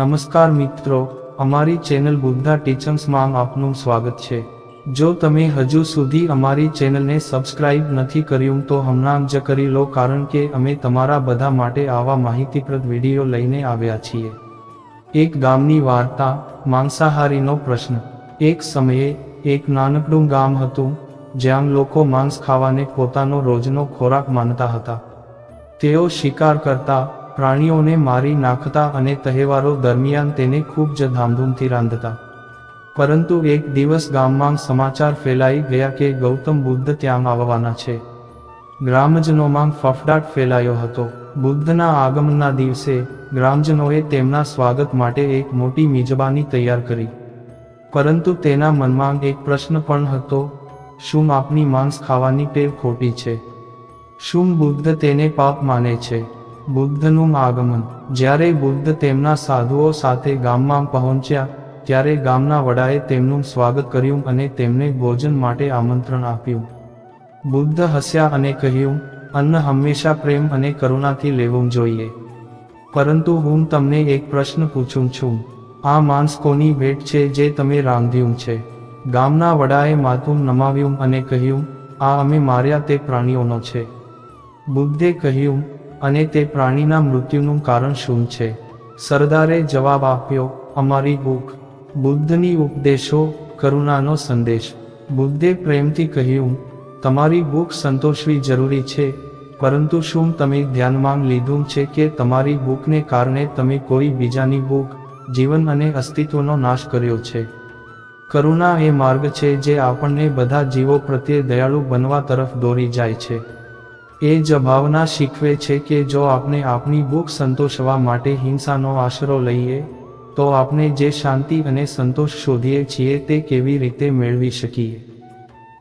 નમસ્કાર મિત્રો, અમારી ચેનલ બુદ્ધા ટીચર્સમાં આપનું સ્વાગત છે. જો તમે હજુ સુધી અમારી ચેનલને સબસ્ક્રાઇબ નથી કર્યું તો હમણાં જ કરી લો કારણ કે અમે તમારા બધા માટે આવા માહિતીપ્રદ વીડિયો લઈને આવ્યા છીએ. એક ગામની વાર્તા, માંસાહારીનો પ્રશ્ન. એક સમયે, એક નાનકડું ગામ હતું, જ્યાં લોકો માંસ ખાવાને પોતાનો રોજનો ખોરાક માનતા હતા. તેઓ શિકાર કરતા પ્રાણીઓને મારી નાખતા અને તહેવારો દરમિયાન તેને ખૂબ જ ધામધૂમથી રાંધતા. પરંતુ એક દિવસ ગામમાં સમાચાર ફેલાઈ ગયા કે ગૌતમ બુદ્ધ ત્યાં આવવાના છે. ગ્રામજનોમાં ફફડાટ ફેલાયો હતો. બુદ્ધના આગમનના દિવસે, ગ્રામજનોએ તેમના સ્વાગત માટે એક મોટી મિજબાની તૈયાર કરી. પરંતુ તેના મનમાં એક પ્રશ્ન પણ હતો, શું આપની માંસ ખાવાની ટેવ ખોટી છે? શું બુદ્ધ તેને પાપ માને છે? બુદ્ધનું આગમન. જ્યારે બુદ્ધ તેમના સાધુઓ સાથે ગામમાં પહોંચ્યા, ત્યારે ગામના વડાએ તેમનું સ્વાગત કર્યું અને તેમને ભોજન માટે આમંત્રણ આપ્યું. બુદ્ધ હસ્યા અને કહ્યું, અન્ન હંમેશા પ્રેમ અને કરુણાથી લેવું જોઈએ. પરંતુ હું તમને એક પ્રશ્ન પૂછું છું. આ માંસ કોની ભેટ છે જે તમે રાંધ્યું છે? ગામના વડાએ માથું નમાવ્યું અને કહ્યું, આ અમે માર્યા તે પ્રાણીઓનો છે. બુદ્ધે કહ્યું અને તે પ્રાણીના મૃત્યુનું કારણ શું છે? સરદારે જવાબ આપ્યો, અમારી ભૂખ. બુદ્ધની ઉપદેશો, કરુણાનો સંદેશ. બુદ્ધે પ્રેમથી કહ્યું, તમારી ભૂખ સંતોષવી જરૂરી છે, પરંતુ શું તમે ધ્યાનમાં લીધું છે કે તમારી ભૂખને કારણે તમે કોઈ બીજાની ભૂખ, જીવન અને અસ્તિત્વનો નાશ કર્યો છે? કરુણા એ માર્ગ છે જે આપણને બધા જીવો પ્રત્યે દયાળુ બનવા તરફ દોરી જાય છે. એ જ ભાવના શીખવે છે કે જો આપણે આપણી ભૂખ સંતોષવા માટે હિંસાનો આશરો લઈએ, તો આપણે જે શાંતિ અને સંતોષ શોધીએ છીએ તે કેવી રીતે મેળવી શકીએ?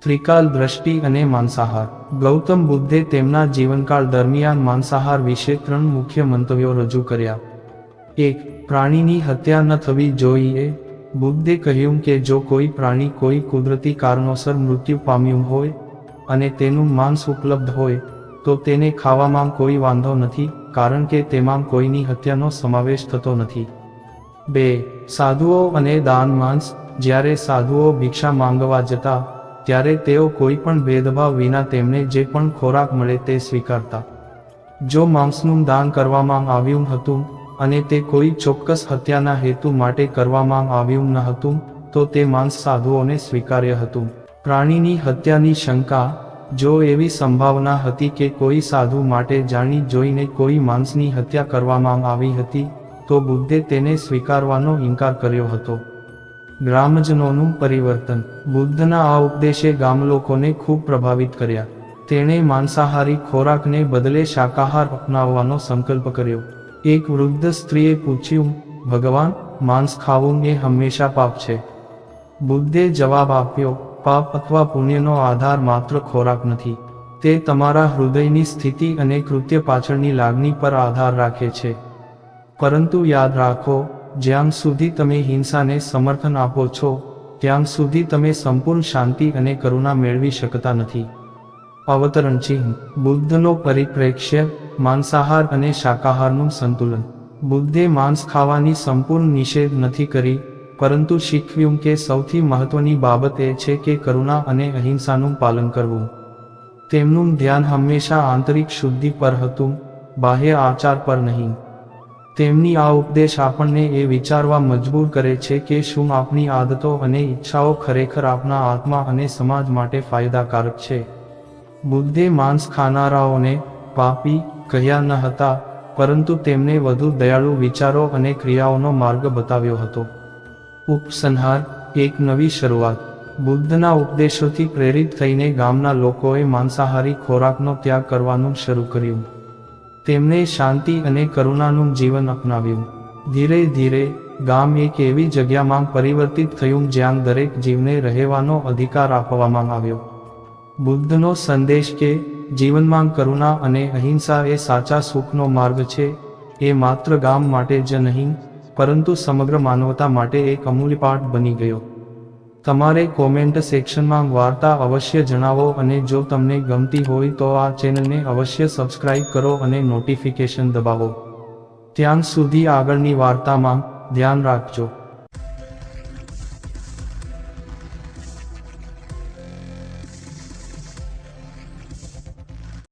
ત્રિકાલ દ્રષ્ટિ અને માંસાહાર. ગૌતમ બુદ્ધે તેમના જીવનકાળ દરમિયાન માંસાહાર વિશે ત્રણ મુખ્ય મંતવ્યો રજૂ કર્યા. એક, પ્રાણીની હત્યા ન થવી જોઈએ. બુદ્ધે કહ્યું કે જો કોઈ પ્રાણી કોઈ કુદરતી કારણોસર મૃત્યુ પામ્યું હોય, અને તેનું માંસ ઉપલબ્ધ હોય તો તેને ખાવામાં કોઈ વાંધો નથી, કારણ કે તેમાં કોઈની હત્યાનો સમાવેશ થતો નથી. બે, સાધુઓ અને દાન માંસ, જ્યારે સાધુઓ ભિક્ષા માંગવા જતા, ત્યારે તેઓ કોઈ પણ ભેદભાવ વિના તેમને જે પણ ખોરાક મળે તે સ્વીકારતા. જો માંસનું દાન કરવામાં આવ્યું હતું, અને તે કોઈ ચોક્કસ હત્યાના હેતુ માટે કરવામાં આવ્યું ન હતું, તો તે માંસ સાધુઓને સ્વીકાર્ય હતું. પ્રાણીની હત્યાની શંકા જો એવી સંભાવના હતી કે કોઈ સાધુ માટે જાણી જોઈને કોઈ માણસની હત્યા કરવામાં આવી હતી, તો બુદ્ધે તેને સ્વીકારવાનો ઇનકાર કર્યો હતો. ગ્રામજનોનું પરિવર્તન. બુદ્ધના આ ઉપદેશે ગામલોકોને ખૂબ પ્રભાવિત કર્યા. તેણે માંસાહારી ખોરાકને બદલે શાકાહાર અપનાવવાનો સંકલ્પ કર્યો. એક વૃદ્ધ સ્ત્રીએ પૂછ્યું, ભગવાન, માંસ ખાવું એ હંમેશા પાપ છે. બુદ્ધે જવાબ આપ્યો પાપ અથવા પુણ્યનો આધાર માત્ર ખોરાક નથી. તે તમારા હૃદયની સ્થિતિ અને કૃત્ય પાછળની લાગણી પર આધાર રાખે છે. પરંતુ યાદ રાખો, જ્યાં સુધી તમે હિંસાને સમર્થન આપો છો, ત્યાં સુધી તમે સંપૂર્ણ શાંતિ અને કરુણા મેળવી શકતા નથી. અવતરણ ચિહ્ન. બુદ્ધનો પરિપ્રેક્ષ્ય, માંસાહાર અને શાકાહારનું સંતુલન. બુદ્ધે માંસ ખાવાની સંપૂર્ણ નિષેધ નથી કરી પરંતુ શીખવ્યું કે સૌથી મહત્વની બાબત એ છે કે કરુણા અને અહિંસાનું પાલન કરવું. તેમનું ધ્યાન હંમેશા આંતરિક શુદ્ધિ પર હતું, બાહ્ય આચાર પર નહીં. તેમની આ ઉપદેશ આપણને એ વિચારવા મજબૂર કરે છે કે શું આપણી આદતો અને ઈચ્છાઓ ખરેખર આપણા આત્મા અને સમાજ માટે ફાયદાકારક છે. બુદ્ધે માંસ ખાનારાઓને પાપી કહ્યા ન હતા, પરંતુ તેમને વધુ દયાળુ વિચારો અને ક્રિયાઓનો માર્ગ બતાવ્યો હતો. ઉપસંહાર એક નવી શરૂઆત. બુદ્ધના ઉપદેશોથી પ્રેરિત થઈને ગામના લોકોએ માંસાહારી ખોરાકનો ત્યાગ કરવાનું શરૂ કર્યું. તેમણે શાંતિ અને કરુણાનું જીવન અપનાવ્યું. ધીરે ધીરે, ગામ એક એવી જગ્યામાં પરિવર્તિત થયું જ્યાં દરેક જીવને રહેવાનો અધિકાર આપવામાં આવ્યો. બુદ્ધનો સંદેશ કે, જીવનમાં કરુણા અને અહિંસા એ સાચા સુખનો માર્ગ છે, એ માત્ર ગામ માટે જ નહીં પરંતુ સમગ્ર માનવતા માટે એક અમૂલ્ય પાઠ બની ગયો. તમારે કોમેન્ટ સેક્શનમાં વાર્તા અવશ્ય જણાવો અને જો તમને ગમતી હોય તો આ ચેનલને અવશ્ય સબસ્ક્રાઇબ કરો અને નોટિફિકેશન દબાવો. ત્યાં સુધી આગળની વાર્તામાં ધ્યાન રાખજો.